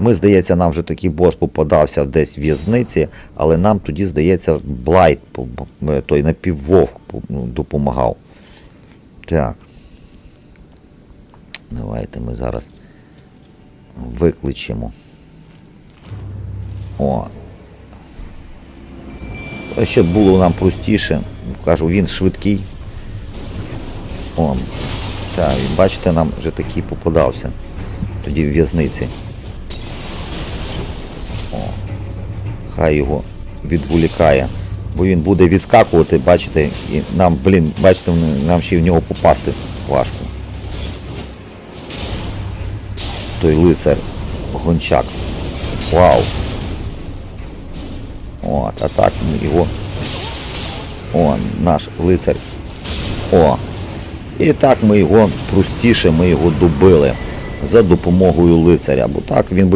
Ми, здається, нам вже такий бос попадався десь в в'язниці, але нам тоді, здається, Блайт, по- той напіввовк ну, допомагав. Так. Давайте ми зараз викличемо. О. Щоб було нам простіше, кажу, він швидкий. О, так, бачите, нам вже такий попадався. Тоді в в'язниці. Хай його відволікає. Бо він буде відскакувати, бачите, і нам, блін, бачите, нам ще в нього попасти важко. Той лицар гончак. Вау. От, а так ми його. О, наш лицар. О. І так ми його простіше, ми його добили за допомогою лицаря. Бо так він